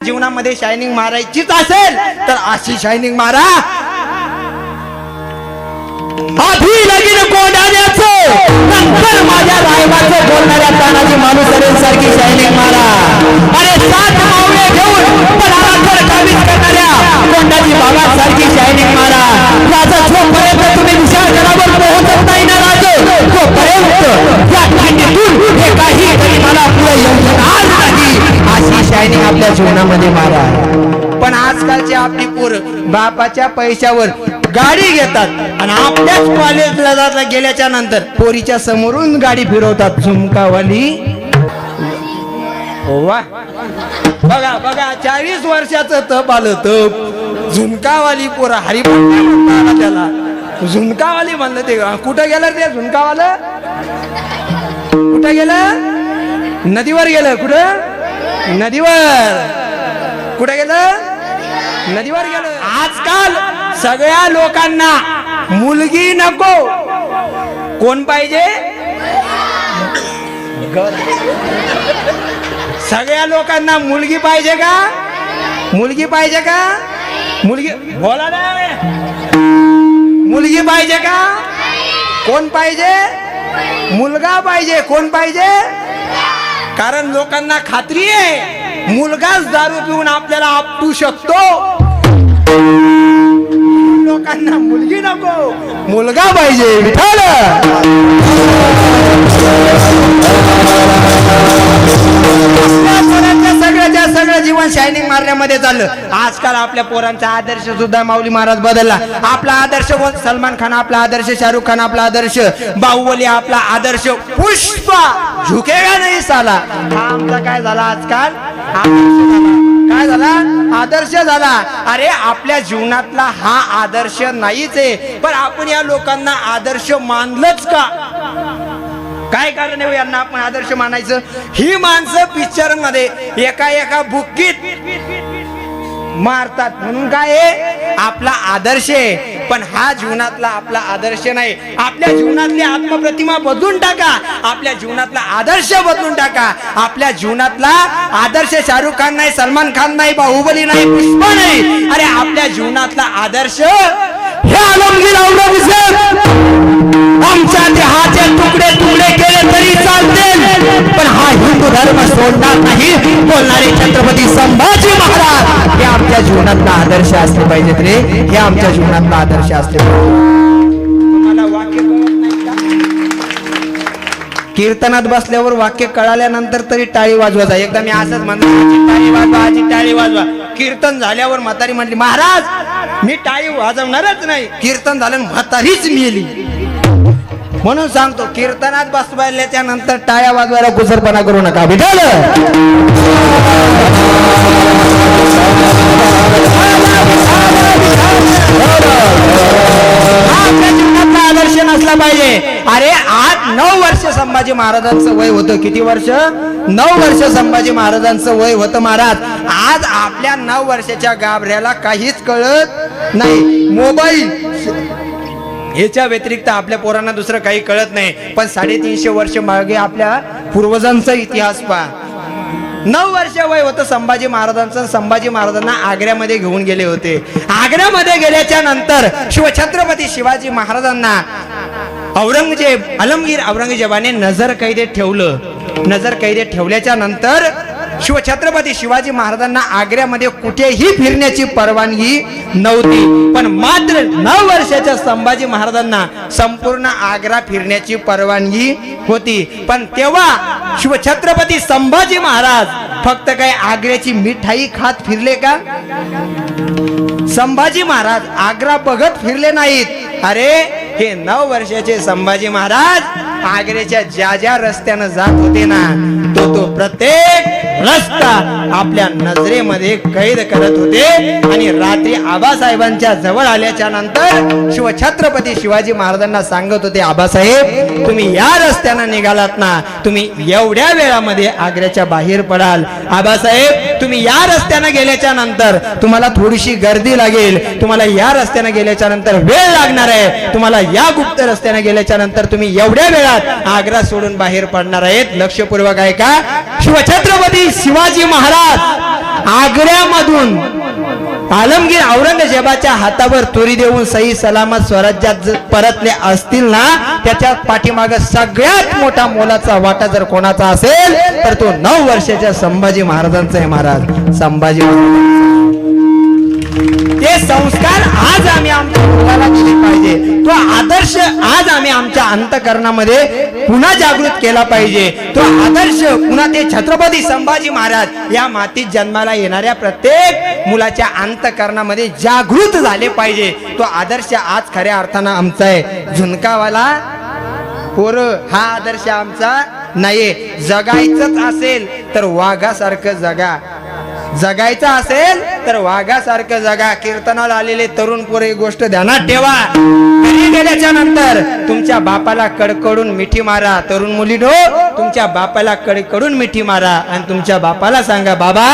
जीवनामध्ये शायनिंग मारायचीच असेल तर अशी शायनिंग मारा. आधी लगीन कोंडाण्याचं नंतर माझ्या रायबाचं बोलणाऱ्या तानाजी मध्ये मारा. पण आजकालची आपली पोर बापाच्या पैशावर गाडी घेतात आणि आपल्याच कॉलेजला जाता गेल्याच्यानंतर पोरीच्या समोरून गाडी फिरवतात. झुमकावाली. वा. बघा बघा चाळीस वर्षाचं तप आलं तप झुमकावाली पोर हरी त्याला झुमकावाली म्हणलं ते कुठं गेलं ते झुमकावालं? कुठं गेलं? नदीवर गेलं कुठं? नदीवर. कुठे गेलं? नदीवर गेलं. आजकाल सगळ्या लोकांना मुलगी नको. कोण पाहिजे? सगळ्या लोकांना मुलगी पाहिजे का? मुलगी पाहिजे का? मुलगी बोला ना. मुलगी पाहिजे का? कोण पाहिजे? मुलगा पाहिजे. कोण पाहिजे? कारण लोकांना खात्री आहे. मुलगाच दारू पिऊन आपल्याला आपटू शकतो. लोकांना मुलगी नको. मुलगा पाहिजे विठाल सगळ्याच्या सगळं जीवन शायनिंग मारण्यामध्ये चाललं. आजकाल आपल्या पोरांचा आदर्श सुद्धा माऊली महाराज बदलला. आपला आदर्श कोण? सलमान खान आपला आदर्श शाहरुख खान आपला आदर्श बाहुबली आपला आदर्श पुष्पा. झुकेगा नाही साला. हा आमचा काय झाला आजकाल? काय झाला? आदर्श झाला. अरे आपल्या जीवनातला हा आदर्श नाहीच आहे. पण आपण या लोकांना आदर्श मानलंच का? काय कारण आहे हो यांना आपण आदर्श मानायचं? ही माणसं पिक्चरमध्ये एका एका बुक्कीत मारतात. म्हणून काय आपला आदर्श आहे. पण हा जीवनातला आपला आदर्श नाही. आपल्या जीवनातली आत्मप्रतिमा बदलून टाका. आपल्या जीवनातला आदर्श बदलून टाका. आपल्या जीवनातला आदर्श शाहरुख खान नाही सलमान खान नाही बाहुबली नाही पुष्पा नाही. अरे आपल्या जीवनातला आदर्श हे आलमगीर औरंगजेब आमच्या देहाचे तुकडे तुकडे केले तरी चालतील पण हा हिंदू धर्म सोडणार नाही. बोलणारे छत्रपती संभाजी महाराज हे आमच्या जीवनातला आदर्श असले पाहिजेत रे. हे आमच्या जीवनातला आदर्श असले पाहिजे कीर्तनात बसल्यावर वाक्य कळाल्यानंतर तरी टाळी वाजवायचा एकदा मी असंच म्हणतो टाळी वाजवा आजी टाळी वाजवा. कीर्तन झाल्यावर म्हातारी म्हटली महाराज मी टाळी वाजवणारच नाही. कीर्तन झालं म्हातारीच मिली. म्हणून सांगतो कीर्तनात बसवायल्याच्या नंतर टाळ्या वाजवायला गुजरपणा करू नका. विठ्ठल आदर्श नसला पाहिजे. अरे आज नऊ वर्ष संभाजी महाराजांचं वय होतं. किती वर्ष? नऊ वर्ष संभाजी महाराजांचं वय होतं महाराज. आज आपल्या नऊ वर्षाच्या गाभऱ्याला काहीच कळत नाही. मोबाईल ह्याच्या व्यतिरिक्त आपल्या पोरांना दुसरं काही कळत नाही. पण साडेतीनशे वर्ष मागे आपल्या पूर्वजांचा इतिहास पहा. नऊ वर्ष वय होतं संभाजी महाराजांचं संभाजी महाराजांना आग्र्यामध्ये घेऊन गेले होते. आग्र्यामध्ये गेल्याच्यानंतर शिवछत्रपती शिवाजी महाराजांना औरंगजेब अलमगीर औरंगजेबाने नजर कैदेत ठेवलं. नजर कैदेत ठेवल्याच्या नंतर शिवछत्रपती शिवाजी महाराजांना आग्र्यामध्ये कुठेही फिरण्याची परवानगी नव्हती. पण मात्र नऊ वर्षाच्या संभाजी महाराजांना संपूर्ण आग्रा फिरण्याची परवानगी होती. पण तेव्हा शिवछत्रपती संभाजी महाराज फक्त काय आग्र्याची मिठाई खात फिरले का? संभाजी महाराज आग्रा बघत फिरले नाहीत. अरे हे नऊ वर्षाचे संभाजी महाराज आग्र्याच्या ज्या ज्या रस्त्यानं जात होते ना तो तो प्रत्येक रस्ता आपल्या नजरेमध्ये कैद करत होते. आणि रात्री आबासाहेबांच्या जवळ आल्याच्यानंतर शिवछत्रपती शिवाजी महाराजांना सांगत होते आबासाहेब तुम्ही या रस्त्यानं निघालात ना. तुम्ही एवढ्या वेळामध्ये आग्र्याच्या बाहेर पडाल. आबासाहेब तुम्ही या रस्त्यानं गेल्याच्यानंतर तुम्हाला थोडीशी गर्दी लागेल. तुम्हाला या रस्त्यानं गेल्याच्यानंतर वेळ लागणार आहे. तुम्हाला या गुप्त रस्त्याने गेल्याच्यानंतर तुम्ही एवढ्या वेळात आग्रा सोडून बाहेर पडणार आहेत. लक्षपूर्वक आहे का शिवछत्रपती शिवाजी महाराज आग्र्यामधून आलमगीर औरंगजेबाच्या हातावर तुरी देऊन सही सलामत स्वराज्यात परतले असतील ना त्याच्या पाठीमाग सगळ्यात मोठा मोलाचा वाटा जर कोणाचा असेल तर तो नऊ वर्षाच्या संभाजी महाराजांचा आहे महाराज. संभाजी महाराज. ते संस्कार आज आम्ही आमच्या मुलाला दिले पाहिजे. तो आदर्श आज आम्ही आमच्या अंतकरणामध्ये पुन्हा जागृत केला पाहिजे. तो आदर्श पुन्हा ते छत्रपती संभाजी महाराज या मातीत जन्माला येणाऱ्या प्रत्येक मुलाच्या अंतकरणामध्ये जागृत झाले पाहिजे. तो आदर्श आज खऱ्या अर्थानं आमचा आहे. झुणकावाला पोर हा आदर्श आमचा नाही जगायचंच असेल तर वाघासारखं जगा. जगायचं असेल तर वाघासारखं जगा. कीर्तनाला आलेले तरुण पोरे गोष्ट ध्यानात ठेवा. घरी गेल्याच्यानंतर तुमच्या बापाला कडकडून मिठी मारा. तरुण मुली ढो तुमच्या बापाला कडकडून मिठी मारा आणि तुमच्या बापाला सांगा बाबा